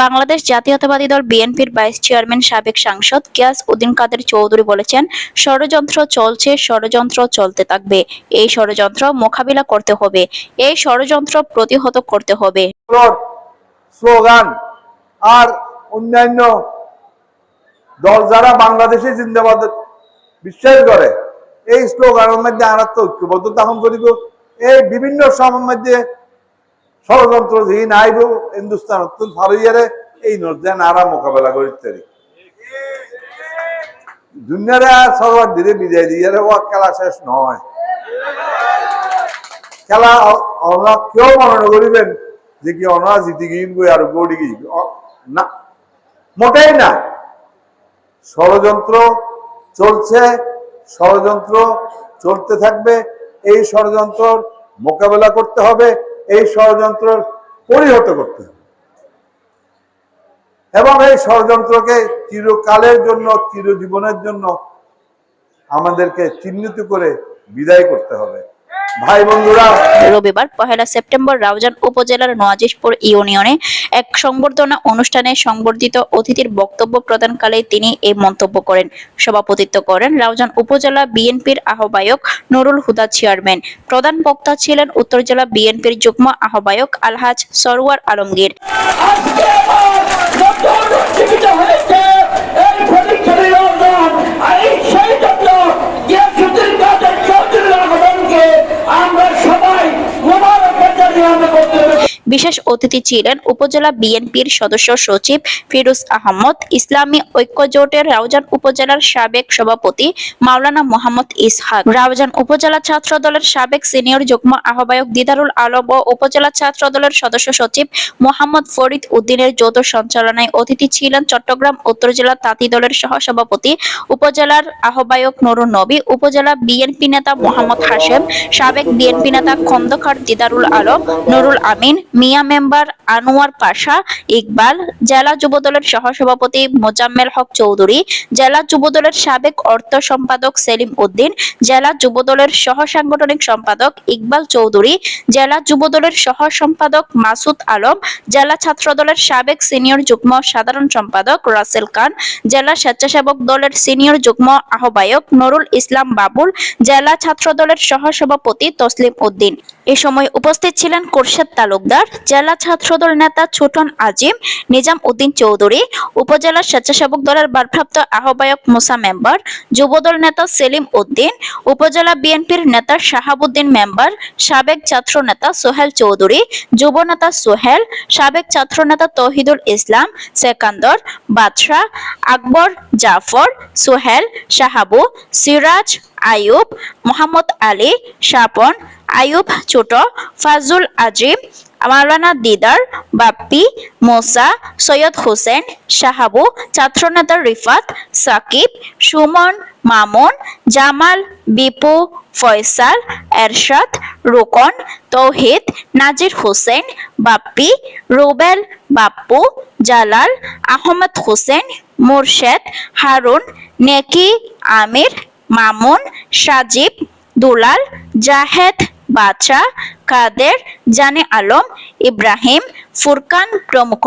বাংলাদেশ জাতীয়তাবাদী দল বিএনপির ভাইস চেয়ারম্যান সাবেক সাংসদ গিয়াস উদ্দিন কাদের চৌধুরী বলেছেন, ষড়যন্ত্র চলছে, ষড়যন্ত্র চলতে থাকবে। এই ষড়যন্ত্র মোকাবিলা করতে হবে। এই ষড়যন্ত্র প্রতিহত করতে হবে। স্লোগান আর অন্যান্য দল যারা বাংলাদেশে জিন্দাবাদ বিশ্বাস করে, এই স্লোগানের মধ্যে তো ঐক্যবদ্ধ। তখন করিব এই বিভিন্ন সময়ের মধ্যে ষড়যন্ত্র যেই নাইব হিন্দুস্তান অত্যন্ত ভালো ইয়ারে এই নর্দেন আরা মোকাবেলা পারি দুনিয়ারে আর সবার ধীরে বিদায় দিয়ে ও খেলা শেষ নয়। খেলা অনা কেউ মনে করিবেন যে কি অনা জিতে গিয়ে আর গড়ি গিয়ে না। মোটেই না। ষড়যন্ত্র চলছে, ষড়যন্ত্র চলতে থাকবে, এই ষড়যন্ত্র মোকাবেলা করতে হবে। এই ষড়যন্ত্র পরিহত করতে হবে। এবং এই ষড়যন্ত্রকে চিরকালের জন্য, চিরজীবনের জন্য আমাদেরকে চিহ্নিত করে বিদায় করতে হবে। ভাই বন্ধুরা রবিবার পহেলা সেপ্টেম্বর রাউজান উপজেলার নওয়াজিশপুর ইউনিয়নে এক সংবর্ধনা অনুষ্ঠানে সংবর্ধিত অতিথির বক্তব্য প্রদানকালে তিনি এই মন্তব্য করেন। সভাপতিত্ব করেন রাউজান উপজেলা বিএনপির আহ্বায়ক নুরুল হুদা চেয়ারম্যান। প্রধান বক্তা ছিলেন উত্তর জেলা বিএনপির যুগ্ম আহ্বায়ক আলহাজ সরওয়ার আলমগীর। বিশেষ অতিথি ছিলেন উপজেলা বিএনপির সদস্য সচিব ফিরোজ আহমদ, ইসলামী ঐক্য জোটের রাউজান উপজেলার সাবেক সভাপতি মাওলানা মোহাম্মদ ইসহাক, রাউজান উপজেলা ছাত্র দলের সাবেক সিনিয়র যুগ্ম আহ্বায়ক দিদারুল আলম ও উপজেলা ছাত্র দলের সদস্য সচিব মোহাম্মদ ফরিদ উদ্দিনের যৌথ সঞ্চালনায় অতিথি ছিলেন চট্টগ্রাম উত্তর জেলা তাঁতি দলের সহসভাপতি উপজেলার আহ্বায়ক নুরুন নবী, উপজেলা বিএনপি নেতা মোহাম্মদ হাশেম, সাবেক বিএনপি নেতা খন্দকার দিদারুল আলম, নুরুল আমিন মিয়া মেম্বার আনোয়ার পাশা ইকবাল, জেলা যুবদলের সহসভাপতি মোজাম্মেল হক চৌধুরী, জেলা যুবদলের সাবেক অর্থ সম্পাদক সেলিম উদ্দিন, জেলা যুবদলের সহ সাংগঠনিক সম্পাদক ইকবাল চৌধুরী, জেলা যুবদলের সহ সম্পাদক মাসুদ আলম, জেলা ছাত্রদলের সাবেক সিনিয়র যুগ্ম সাধারণ সম্পাদক রাসেল খান, জেলা স্বেচ্ছাসেবক দলের সিনিয়র যুগ্ম আহ্বায়ক নুরুল ইসলাম বাবুল, জেলা ছাত্র দলের সহসভাপতি তসলিম উদ্দিন। এ সময় উপস্থিত ছিলেন কোরশেদ তালুকদার জেলা ছাত্রদল নেতা ছোটন আজিম, নিজাম উদ্দিন চৌধুরী, উপজেলা স্বেচ্ছাসেবক দলের ভারপ্রাপ্ত আহ্বায়ক মুসা মেম্বার, যুবদল নেতা সেলিম উদ্দিন, উপজেলা বিএনপির নেতা শাহাবুদ্দিন মেম্বার, সাবেক ছাত্র নেতা সোহেল চৌধুরী, যুব নেতা সোহেল, সাবেক ছাত্র নেতা তহিদুল ইসলাম, সেকান্দর বাদশাহ আকবর, জাফর, সোহেল, শাহাবু, সিরাজ আয়ুব মোহাম্মদ আলী স্বপন আয়ুব ছোট ফাজুল আজিম, মাওলানা দিদার, বাপ্পি, মোসা, সৈয়দ হোসেন, শাহাবু, ছাত্রনেতা রিফাত, সাকিব, সুমন, মামুন, জামাল, বিপু, ফয়সাল, এরশাদ, রোকন, তৌহিদ, নাজির হোসেন, বাপ্পি, রুবেল, বাপ্পু, জালাল, আহমদ হোসেন, মুরশেদ, হারুন, নেকি, আমির, মামুন, সাজিব, দুলাল, জাহেদ বাদশা কাদের? জানে আলম ইব্রাহিম ফুরকান প্রমুখ।